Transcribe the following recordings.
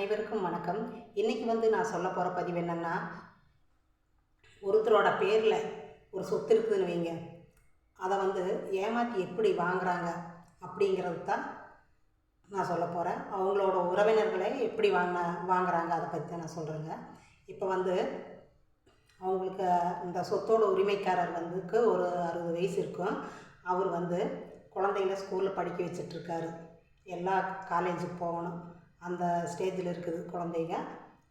அனைவருக்கும் வணக்கம். இன்றைக்கி வந்து நான் சொல்ல போகிற பதிவு என்னென்னா ஒருத்தரோட பேரில் ஒரு சொத்து இருக்குதுன்னு வைங்க. அதை வந்து ஏமாற்றி எப்படி வாங்குறாங்க அப்படிங்கிறது தான் நான் சொல்ல போகிறேன் அவங்களோட உறவினர்களை எப்படி வாங்கின வாங்குறாங்க அதை பற்றி தான் நான் சொல்கிறேங்க இப்போ வந்து அவங்களுக்கு இந்த சொத்தோட உரிமைக்காரர் வந்துக்கு ஒரு அறுபது வயசு இருக்கும். அவர் வந்து குழந்தைங்கள ஸ்கூலில் படிக்க வச்சிட்ருக்காரு எல்லா காலேஜுக்கு போகணும். அந்த ஸ்டேஜில் இருக்குது குழந்தைங்க.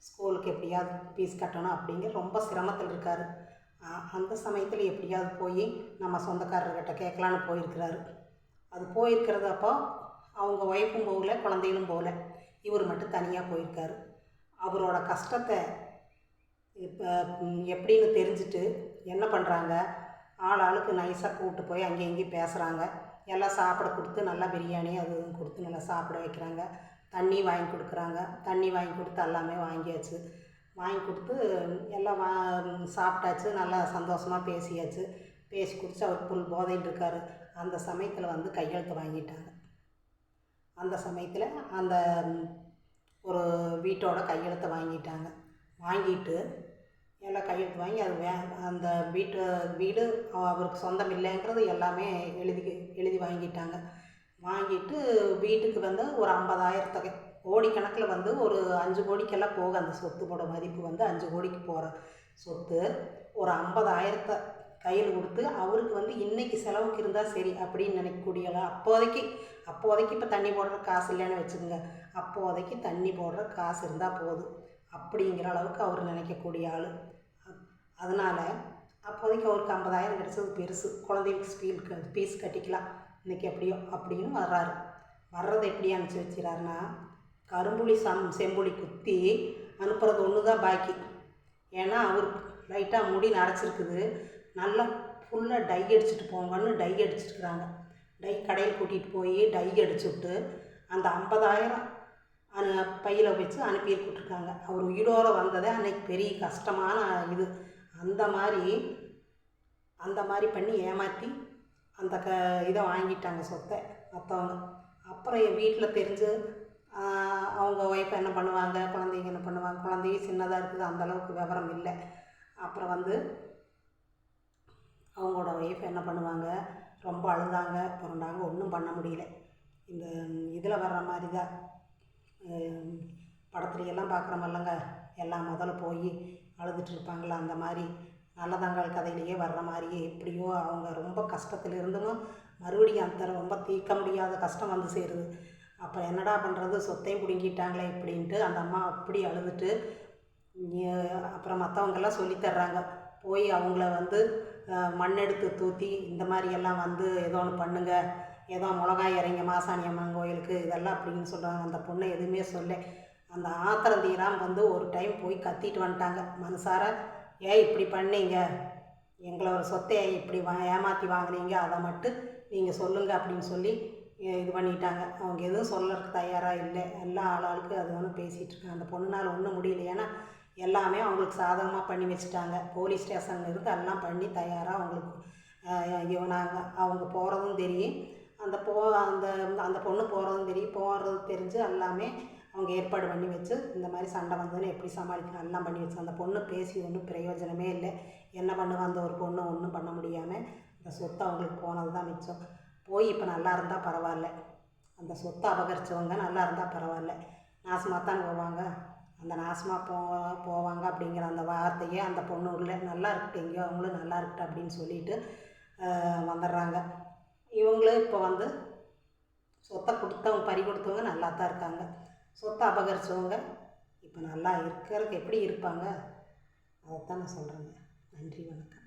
ஸ்கூலுக்கு எப்படியாவது ஃபீஸ் கட்டணும் அப்படிங்கிற ரொம்ப சிரமத்தில் இருக்கார். அந்த சமயத்தில் எப்படியாவது போய் நம்ம சொந்தக்காரர்கிட்ட கேட்கலான்னு போயிருக்கிறாரு. அது போயிருக்கிறது அப்போ அவங்க ஒய்ஃபும் போகல குழந்தைகளும் போகல. இவர் மட்டும் தனியாக போயிருக்காரு. அவரோட கஷ்டத்தை இப்போ எப்படின்னு தெரிஞ்சுட்டு என்ன பண்ணுறாங்க ஆள் ஆளுக்கு நைஸாக கூப்பிட்டு போய் அங்கே இங்கேயும் பேசுகிறாங்க எல்லாம் சாப்பிட கொடுத்து நல்லா பிரியாணி அது கொடுத்து நல்லா சாப்பிட வைக்கிறாங்க. தண்ணி வாங்கி கொடுக்குறாங்க. தண்ணி வாங்கி கொடுத்து எல்லாமே வாங்கியாச்சு. வாங்கி கொடுத்து எல்லாம் வா சாப்பிட்டாச்சு. நல்லா சந்தோஷமாக பேசியாச்சு. பேசி குடிச்சு அவர் புல் போதையில் இருக்கார். அந்த சமயத்தில் வந்து கையெழுத்து வாங்கிட்டாங்க. அந்த சமயத்தில் அந்த ஒரு வீட்டோட கையெழுத்தை வாங்கிட்டாங்க. வாங்கிட்டு எல்லாம் கையெழுத்து வாங்கி அது வே அந்த வீட்டு வீடு அவ- அவருக்கு சொந்தம் இல்லைங்கிறது எல்லாமே எழுதி எழுதி வாங்கிட்டாங்க. வாங்கிட்டு வீட்டுக்கு வந்து ஒரு ஐம்பதாயிரத்தொகை கோடிக்கணக்கில் வந்து ஒரு அஞ்சு கோடிக்கெல்லாம் போக அந்த சொத்துவோட மதிப்பு வந்து அஞ்சு கோடிக்கு போகிற சொத்து ஒரு ஐம்பதாயிரத்தை கையில் கொடுத்து அவருக்கு வந்து இன்னைக்கு செலவுக்கு இருந்தால் சரி அப்படின்னு நினைக்கக்கூடிய அப்போதைக்கு அப்போதைக்கு இப்போ தண்ணி போடுற காசு இல்லைன்னு வச்சுக்கோங்க. அப்போதைக்கு தண்ணி போடுற காசு இருந்தால் போதும் அப்படிங்கிற அளவுக்கு அவர் நினைக்கக்கூடிய ஆள். அதனால் அப்போதைக்கு அவருக்கு ஐம்பதாயிரம் கிடச்சது பெருசு. குழந்தைகளுக்கு ஸ்பீல் ஃபீஸ் கட்டிக்கலாம். இன்றைக்கி எப்படியோ அப்படின்னு வர்றாரு. வர்றதை எப்படி அனுப்பிச்சி வச்சுறாருன்னா கரும்புலி சம் செம்புலி குத்தி அனுப்புறது ஒன்று தான் பாக்கி. ஏன்னா அவர் லைட்டாக முடி நரைச்சிருக்குது. நல்லா ஃபுல்லாக டை அடிச்சுட்டு போங்கன்னு டை அடிச்சிருக்கிறாங்க. டை கடையில் கூட்டிகிட்டு போய் டை அடிச்சு விட்டு அந்த ஐம்பதாயிரம் அனு பையில் வச்சு அனுப்பி விட்டுருக்காங்க அவர் உயிரோடு வந்ததே அன்னைக்கு பெரிய கஷ்டமான இது. அந்த மாதிரி அந்த மாதிரி பண்ணி ஏமாற்றி அந்த க இதை வாங்கிட்டாங்க சொத்தை மற்றவங்க அப்புறம் என் வீட்டில் தெரிஞ்சு அவங்க ஒய்ஃப் என்ன பண்ணுவாங்க குழந்தைங்க என்ன பண்ணுவாங்க குழந்தைங்க சின்னதாக இருக்குது அந்த அளவுக்கு விவரம் இல்லை. அப்புறம் வந்து அவங்களோட ஒய்ஃப் என்ன பண்ணுவாங்க ரொம்ப அழுதாங்க புரண்டாங்க ஒன்றும் பண்ண முடியல. இந்த இதில் வர்ற மாதிரி தான் படத்துலையெல்லாம் பார்க்குற மாதிரிலங்க எல்லாம் முதல்ல போய் அழுதுட்டு இருப்பாங்களா அந்த மாதிரி. நல்லதங்கால் கதையிலேயே வர்ற மாதிரியே எப்படியோ அவங்க ரொம்ப கஷ்டத்திலிருந்தும் மறுபடியும் அந்த ரொம்ப தீர்க்க முடியாத கஷ்டம் வந்து சேருது. அப்போ என்னடா பண்ணுறது சொத்தையும் பிடுங்கிட்டாங்களே இப்படின்ட்டு அந்த அம்மா அப்படி அழுதுட்டு அப்புறம் மற்றவங்கெல்லாம் சொல்லித்தர்றாங்க போய் அவங்கள வந்து மண்ணெடுத்து மண் எடுத்து தூத்தி இந்த மாதிரியெல்லாம் வந்து ஏதோ ஒன்று பண்ணுங்க. ஏதோ மிளகாய் இறங்க மாசாணி அம்மன் கோயிலுக்கு இதெல்லாம் அப்படின்னு சொல்கிறாங்க அந்த பொண்ணை எதுவுமே சொல்ல அந்த ஆத்திரம் வந்து ஒரு டைம் போய் கத்திட்டு வந்துட்டாங்க. மனசார ஏன் இப்படி பண்ணீங்க. எங்களை ஒரு சொத்தை இப்படி வா ஏமாற்றி வாங்குனீங்க. அதை மட்டும் நீங்கள் சொல்லுங்கள் அப்படின்னு சொல்லி இது பண்ணிட்டாங்க. அவங்க எதுவும் சொல்லறதுக்கு தயாராக இல்லை. எல்லா ஆளாளுக்கு அது ஒன்று பேசிகிட்டு இருக்காங்க. அந்த பொண்ணுனால் ஒன்றும் முடியல. ஏன்னா எல்லாமே அவங்களுக்கு சாதகமாக பண்ணி வச்சுட்டாங்க. போலீஸ் ஸ்டேஷன்ல இருந்து எல்லாம் பண்ணி தயாராக அவங்களுக்கு இவனாங்க அவங்க போகிறதும் தெரியும். அந்த போ அந்த அந்த பொண்ணு போகிறதும் தெரியும். போகிறது தெரிஞ்சு எல்லாமே அவங்க ஏற்பாடு பண்ணி வச்சு இந்த மாதிரி சண்டை வந்ததுன்னு எப்படி சமாளிக்கணும்? எல்லாம் பண்ணி வச்சு. அந்த பொண்ணு பேசி ஒன்றும் பிரயோஜனமே இல்லை. என்ன பண்ணுவா? அந்த ஒரு பொண்ணு ஒன்றும் பண்ண முடியாமல் இந்த சொத்து அவங்களுக்கு போனது தான் மிச்சம். போய் இப்போ நல்லா இருந்தால் பரவாயில்ல. அந்த சொத்தை அபகரிச்சவங்க நல்லா இருந்தால் பரவாயில்ல. நாசமாக தான் போவாங்க. அந்த நாசமாக போ போவாங்க அப்படிங்கிற அந்த வார்த்தையே அந்த பொண்ணு உள்ள நல்லா இருக்கட்டும் எங்கேயோ அவங்களும் நல்லா இருக்கட்டும் அப்படின்னு சொல்லிட்டு வந்துடுறாங்க. இவங்களும் இப்போ வந்து சொத்தை கொடுத்தவங்க பறி கொடுத்தவங்க நல்லா தான் இருக்காங்க. சொத்தை அபகரிச்சவங்க இப்போ நல்லா இருக்கிறதுக்கு எப்படி இருப்பாங்க? அதைத்தான் நான் சொல்கிறேங்க நன்றி வணக்கம்.